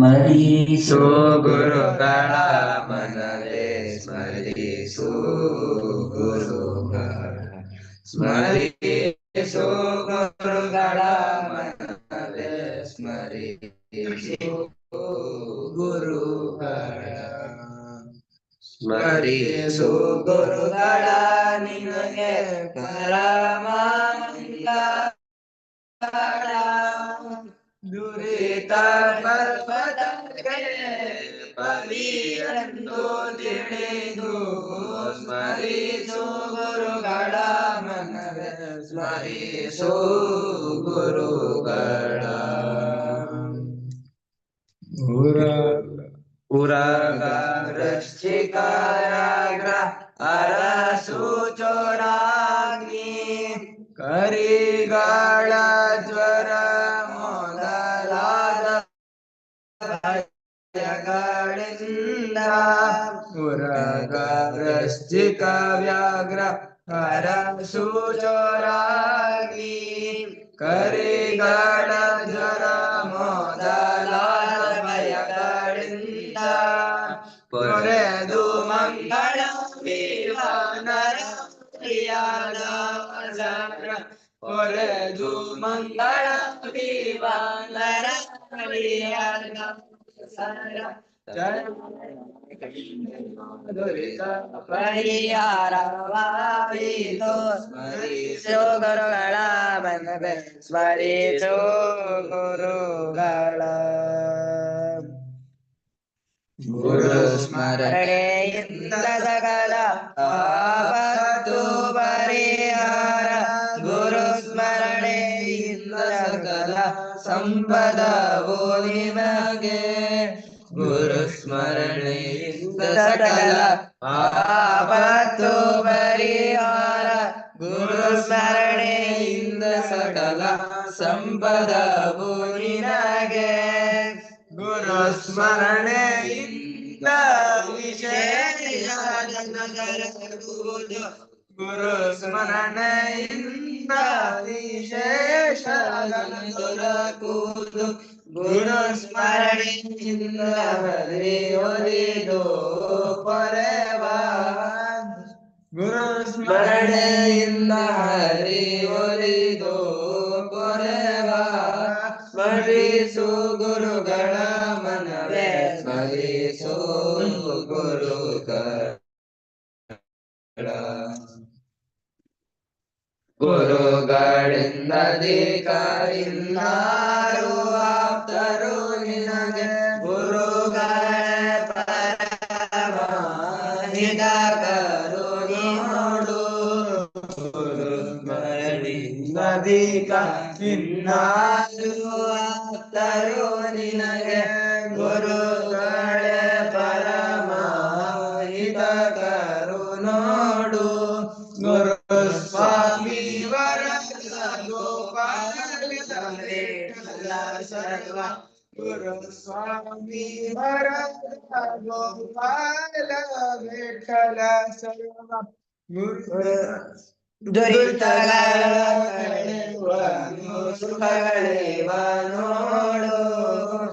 ಸ್ಮರಿಸು ಗುರುಗಳ ಮನವೇ ಸ್ಮರಿಸು ಗುರುಗಳ ಸ್ಮರಿಸು ಗುರುಗಳ ಮನವೇ ಸ್ಮರಿಸು ಗುರುಗಳ ಸ್ಮರಿಸು ಗುರುಗಳ ನಿನಗೆ ಪರಮಾನಂದ ದುರಿತ ಪರ್ವತಕ್ಕೆ ಪವಿಯಂದು ತಿಳಿದು ಸ್ಮರಿಸು ಗುರುಗಳ ಮನವೇ ಸ್ಮರಿಸು ಗುರುಗಳ ಉರಗ ವೃಶ್ಚಿಕಾರಾಗ್ರ ಅರಸು पुरगवृश्चिक व्याघ्र हरसुचोरागी करे गण जर मोदलाल भयकडिन्द पुरेदु मङ्गळ विवानर प्रियादार पुरेदु मङ्गळ विवानर प्रियादार ಗುರುಗಳ ಮನವೇ ಸ್ಮರಿಸೋ ಗುರುಗಳ ಗುರು ಸ್ಮರಣೆ ಸಕಲ ಆಪತ್ತು ಪರಿಹಾರ ಗುರು ಸ್ಮರಣೆಯಿಂದ ಸಕಲ ಸಂಪದವು ನಿಮಗೆ ಗುರು ಸ್ಮರಣೆಯಿಂದ ಸಕಲ ಆಪತ್ತು ಪರಿಹಾರ ಗುರು ಸ್ಮರಣೆಯಿಂದ ಸಕಲ ಸಂಪದ ನಿನಗೆ ಗುರು ಸ್ಮರಣೆಯಿಂದ ವಿಶೇಷ ಗುರು ಸ್ಮರಣೆಯಿಂದ ವಿಶೇಷ ದೊರಕುವುದು ಗುರು ಸ್ಮರಣೆಯಿಂದ ಒಲಿದು ಪರವ ಗುರು ಸ್ಮರಣೆಯಿಂದ ಹರಿ ಒಲಿದು ಪರವ ಸ್ಮರಿಸು ಗುರುಗಳ ಮನವೇ ಸ್ಮರಿಸು ಗುರು ಗುರುಗಳಿಂದ ಅಧಿಕಾರಿನ್ನಾರು ನದಿಕ ಇನ್ನಾರು ಆಪ್ತರು ನಿನಗೆ ಗುರುಗಳ ಪರಮಾಹಿತಕರು ನೋಡು. ಗುರು ಸ್ವಾಮಿ ವರ ಸರ್ವ. ಗುರು ಸ್ವಾಮಿ ವರ ಗೋಪಾಲ ವಿಠಲ ಸರ್ವ. ಗುರು ದುರಿತಗಳ ನೋಡು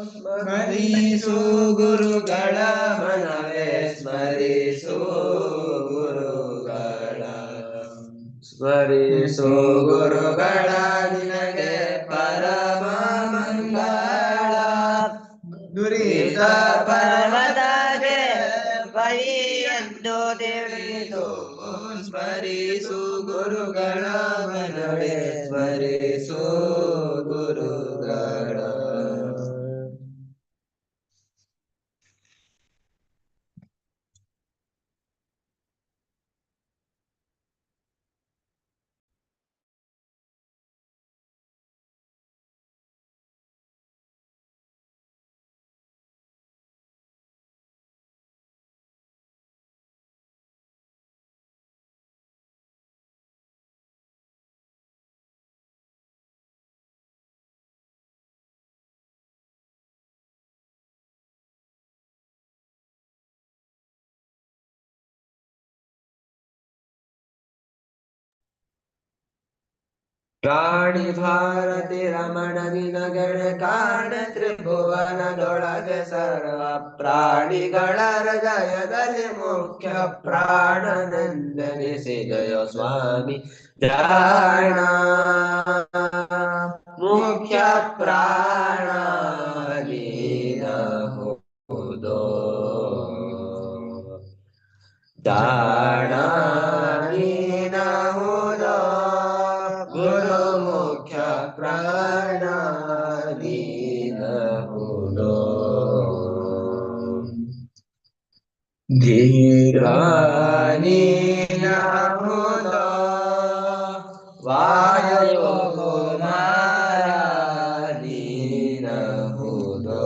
ಸ್ಮರಿಸು ಗುರುಗಳ ಮನವೇ ಸ್ಮರಿಸು ಗುರುಗಳ. ಸ್ಮರಿಸು ಗುರುಗಳ ನಿನಗೆ ಪರಮ ಮಂಗಳ. ದುರಿತ ಪರ್ವತಗೆ ರಾಣಿ ಭಾರತಿ ರಮಣ ನಿನಗಣ ಕಾಣ ತ್ರಿಭುವನದೊಳಗೆ ಸರ್ವ ಪ್ರಾಣಿಗಳ ಹೃದಯದಲ್ಲಿ ಮುಖ್ಯ ಪ್ರಾಣನೆಂದೆನಿಸಿದೆಯೋ ಸ್ವಾಮಿ ಜಾಣ ಮುಖ್ಯ ಪ್ರಾಣ ನೀನಹುದೋ ಜಾಣ ನೀನಹುದೋ ಧೀರ ನೀನಹುದೋ ವಾಯು ಕುಮಾರ ನೀನಹುದೋ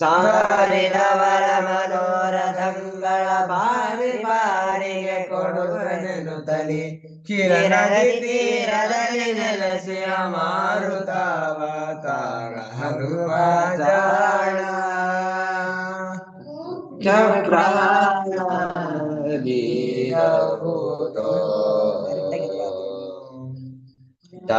ಸಾರಿದವರ ಮನೋರಥಗಳ ಬಾರಿ ಬಾರಿಗೆ ಕೊಡುವನೆನು ತಲಿ ಕಿರಣದಿ ತೀರದಲ್ಲಿ ನೆಲೆಸಿಯ ಮಾರುತಾವತಾರ ಹನುಮ ಪ್ರಾಣಭೂತ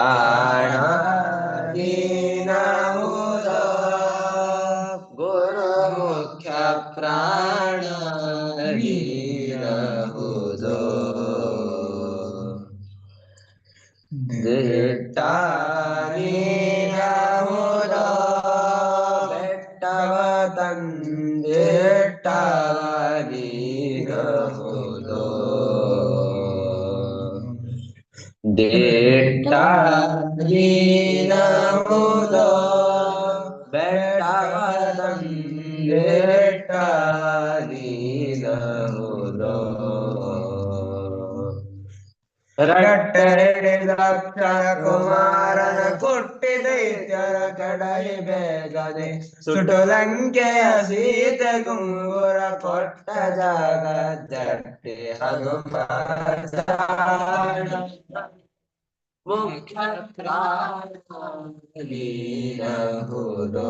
ರಟ್ಟರೆಡಿದಕ್ಷ ಕುಮಾರನ ಕೊಟ್ಟಿ ದೈತ್ಯರ ಕಡಲಿ ಬೇಗನೆ ಸುಟು ಲಂಕೆಯ ಸೀತೆ ಗುಂಗುರ ಕೊಟ್ಟ ಜಾಗ ಜಟ್ಟಿ ಹನುಮ ಜಾಣ. ಮುಖ್ಯ ನೀನಹುದೋ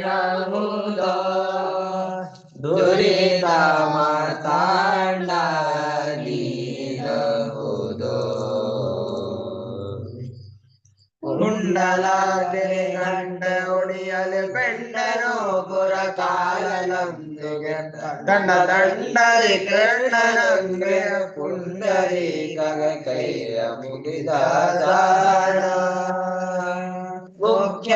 ಚಂಡಾಲೀನಹುದೋ ದುರಿತ ಮಾತಾಂಡ ನೀನಹುದೋ ಕುಂಡಲಾಗೆ ಗಂಡ ಒಡಿಯಲು ಬೆಂಡನು ಪುರ ಕಾಲನೊಂದಿಗೆ ದಂಡ ದಂಡರಿ ಕಣ್ಣನಂಗೆ ಪುಂಡರಿ ಕಗ ಕೈಯ ಮುಗಿದ मुख्य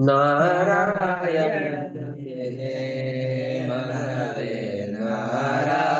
Narayana Narayana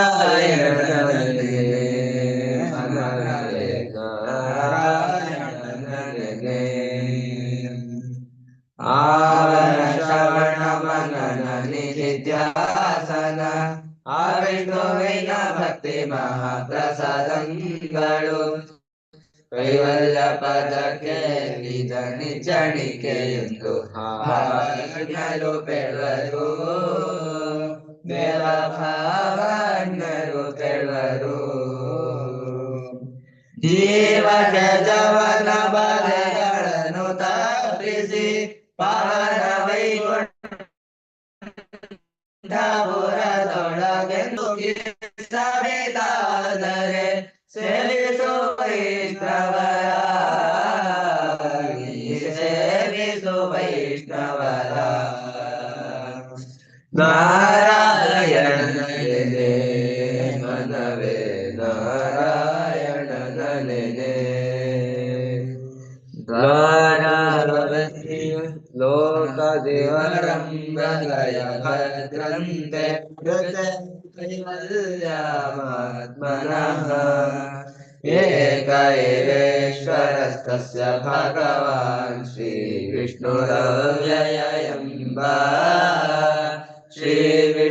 ಹಾಡಲು ಬೆಳರು ದೇವ ಭಾವಣ್ಣರು ಬೆಳರು ಜೀವನ ಜವನ ಬಲೆಗಳನ್ನು ತಪ್ಪಿಸಿ ಪಾವನ ವೈಕುಂಠಪುರದೊಳಗೆಂದು ಸವಿತಾದರೆ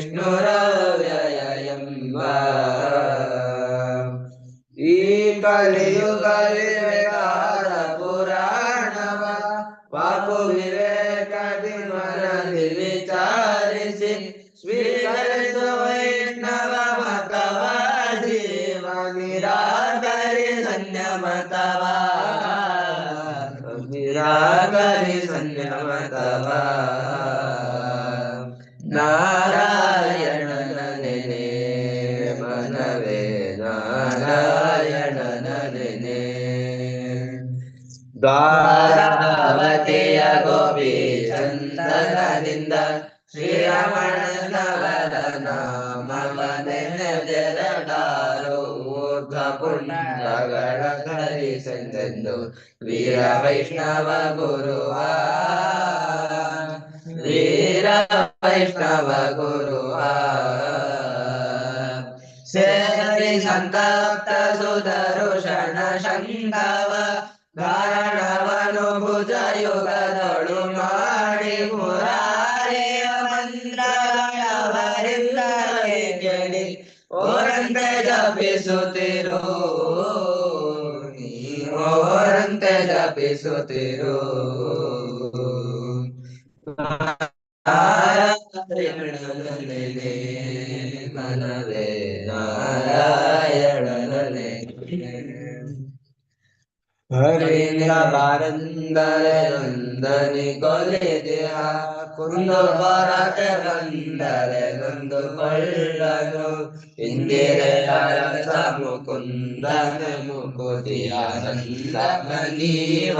विष्णुरा वा ನಾಮವನೆನೆದೆರಡಾರು ಊರ್ಧ್ವ ಪುಣ್ಯಗಳ ಧರಿಸೆಂದೆಂದು ವೀರ ವೈಷ್ಣವ ಗುರುವ ವೀರ ವೈಷ್ಣವ ಗುರುವ ಸೇರಿ ಸಂತಪ್ತ ಸುದರುಷಣ ಶಂಕವ ಧಾರಣವನು ಭುಜ ಯುಗದೊಳು ಜಪಿಸುತ್ತಿರು ನೀ ಓರಂತೆ ಜಪಿಸುತ್ತಿರು ನಾರಾಯಣನೇ ಮನವೇ ನಾರಾಯಣನೇ ಹರಿಯ ಬಾರಂದರೆ ನಂದನಿ ಕೊಲಿದಿಹ ಕುಂದು ಹೊರಗೆ ಬಂದರೆ ನೊಂದು ಕೊಳ್ಳನು ಇಂದಿರೆಯ ಮುಕುಂದನ ಮುಕುತಿಯ ನಂದನ ನೀವ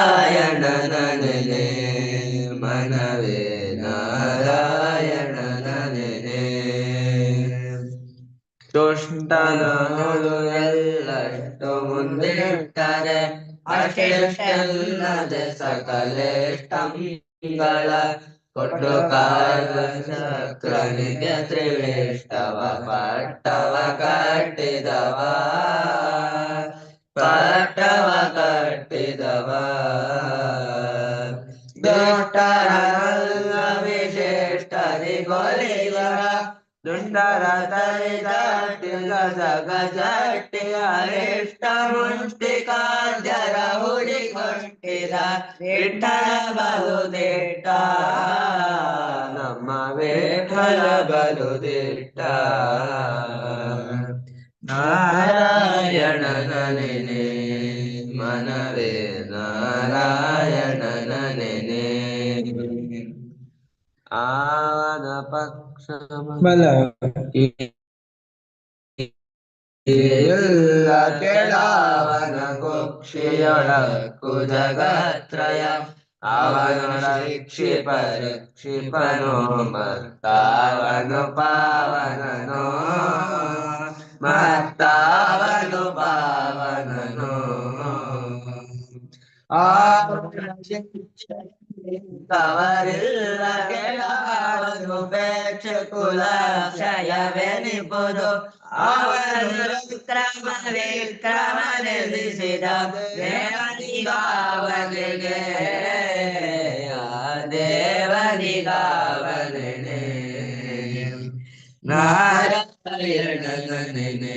ಸಕಲೇಷ್ಟಂಗಳ ಕೊಟ್ಟು ಕಾಯುವ ಶಕ್ರ ನಿತ್ಯ ತ್ರಿವೇಷ್ಟವ ಪಟ್ಟವ ಕಟ್ಟಿದವ ಪಟ್ಟವ ಕಟ್ಟಿದವ. ದುಷ್ಟರಲ್ಲ దుండర తరిదట్టిగ జగ జట్టి అరిష్ట ముష్టిక జర హుడి కొష్టిద విఠల బలు దిట్ట నమ్మ విఠల బలు దిట్ట నారాయణ నలిని ಪಕ್ಷ ಬಲ ಇಲ್ಲ ಕೆಳವನ ಕುಕ್ಷಿಯೊಳಕ್ಕು ಜಗತ್ರಯ ಅವನ ಶಿಕ್ಷಿಪ ರಕ್ಷಿಪನು ಮತ್ತಾವನು ಪಾವನನು ಮತ್ತಾವನು ಪಾವನನು ಅವರಿಲ್ಲ ಕೆಳವನು ಪ್ರೇಕ್ಷಕುಲ ಕ್ಷಯವೆನಿಪುದು ಅವನು ವಿಕ್ರಮ ವಿಕ್ರಮ ನಿಲ್ಲಿಸಿದ ದೇವನಿಗಾವಲಿಗೆ ಆ ದೇವನಿಗಾವಲನೆ ನಾರಾಯಣ ನೆನೆ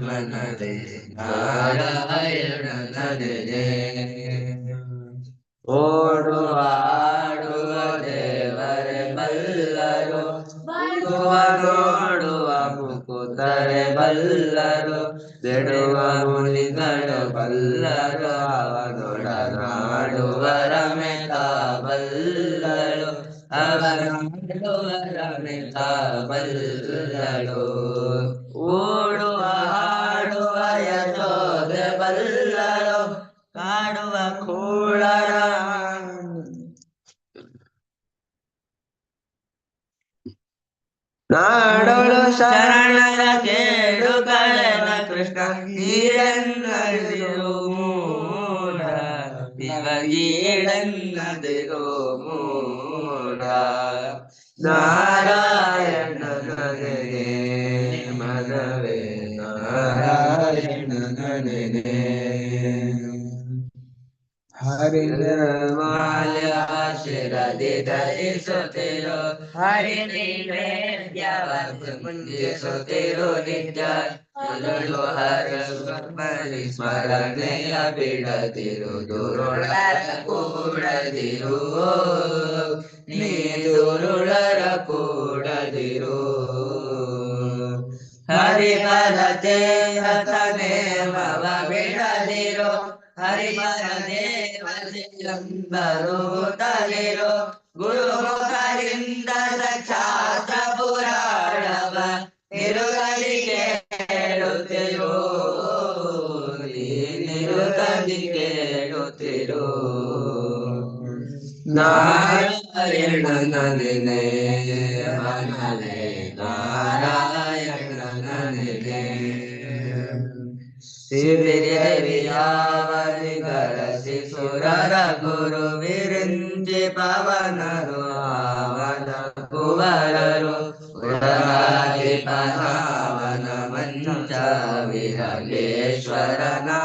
ಮನದೆ ನಾರಾಯಣ ನೆನೆ ಓಡುವ, ಆಡುವ ದೇವರೇ ಬಲ್ಲರು. ಬರುವ ನೋಡುವ ಕುಕುತರೆ ಬಲ್ಲರು. ಬಿಡುವ ಮುನಿಗಳು ಬಲ್ಲರು ಅವನೊಡನಾಡುವ ಬಲ್ಲರು. ಬಲ್ಲಳು ಅವನಾಡುವ ರಮೇತ ಬಲ್ಲರು. ಓಡುವ, ಆಡುವ ಯಶೋದೆ ಬಲ್ಲಳು ನಾಡೋಳು ಶರಣರ ಕೇಳು ಕಳೆದ ಕೃಷ್ಣ ನಾರಾಯಣ ನನಗೆ ಮನವೇ. ನಾರಾಯಣ ನನಗೆ ಹರಿದ ಮಾಲ್ಯ ಶಿರದಿ ಧರಿಸುತ್ತಿರು ಹರಿ ನೈವೇದ್ಯವ ಮುಂಜಿಸುತ್ತಿರು ನಿತ್ಯ ಮೊದಲು ಹರಸ್ಮರಿ ಸ್ಮರಣೆಯ ಬಿಡದಿರು ದುರುಳರ ಕೂಡದಿರು ನೀ ದುರುಳರ ಕೂಡದಿರು ಹರಿಪದ ಚೇತನೇಮವ ಬಿಡದಿರು ಹರಿಪದ ದೇವರುತ್ತಲಿರು ಗುರುಮುಖರಿಂದ ಸಾಕ್ಷಾತ್ ಪುರಾಣವ ನಿರುಗಲಿ ಕೇಳುತ್ತಿರು ನೀ ನಿರುಗಲಿ शिविर वियावर कर शिशुर गुरु विरंज पवन रोवन कुवर रो उड़ागे पवन मंच विरलेश्वर ना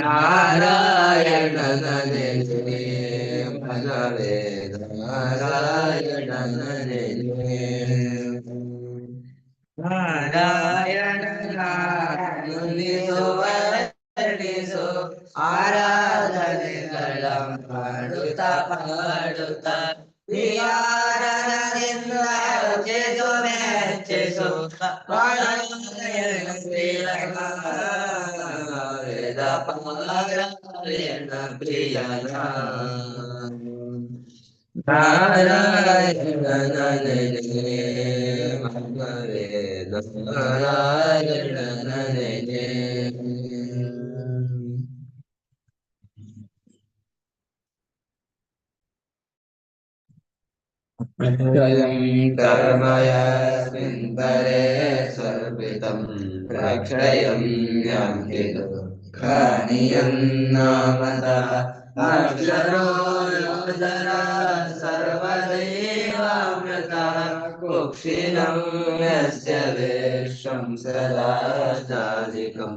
നാരായണനെ ഭഗവേ നാരായണനെ നാരായണനിസോ ആരാധനകളം പാടുത്ത പാടുത്ത വിഹാരനദിന്ദ ചേസോ മേ ചേസോ പാടായ ശ്രീലകാ पारायण प्रियना नारायण ननने भगवे नारायण ननने प्रत्ययं कर्मयस्मिन् परे सर्वितं प्रक्षयं यान्ति കണിയൊന്നാമത അക്ഷരോരുദര സർവദൈവാമൃത കുക്ഷിണം യസ്യ ദേഷ്യം സദാചാരികം.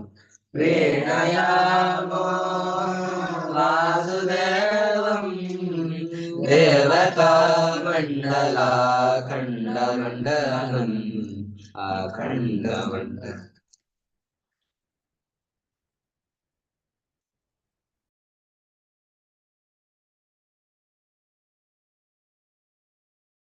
വീണയാമോ വാസുദേവം ദേവതാമണ്ഡലാഖണ്ഡമണ്ഡലം അഖണ്ഡമണ്ഡലം